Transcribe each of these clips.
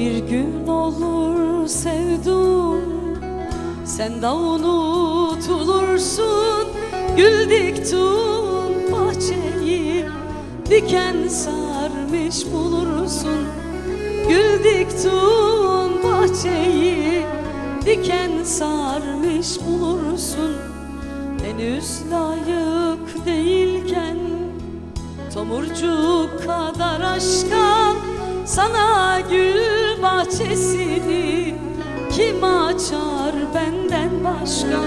Bir gün olur sevdum. Sen de unutulursun. Gül diktin bahçeyi Diken sarmış bulursun. Gül diktin bahçeyi Diken sarmış bulursun. Henüz layık değilken Tomurcuk kadar aşka Sana gül bahçesini Kim açar benden başka?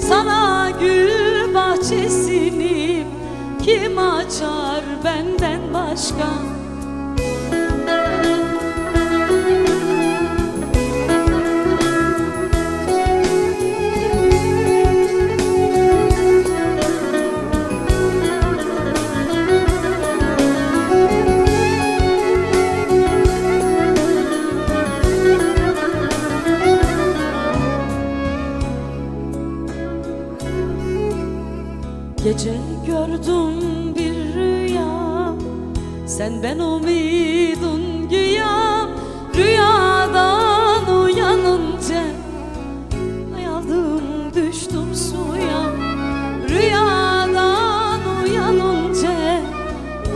Sana gül bahçesini Kim açar benden başka Gece gördüm bir rüya. Sen ben umidun güya. Rüyadan uyanınca Ayaldım düştüm suya. Rüyadan uyanınca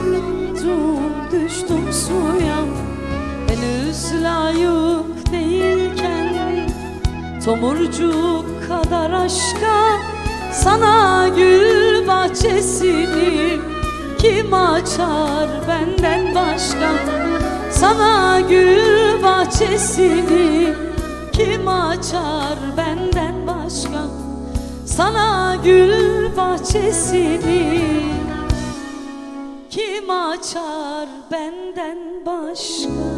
Uyandım düştüm suya. Henüz layık değilken Tomurcuk kadar aşka Sana gül açar benden başka. Sana gül bahçesini Kim açar benden başka? Sana gül bahçesini Kim açar benden başka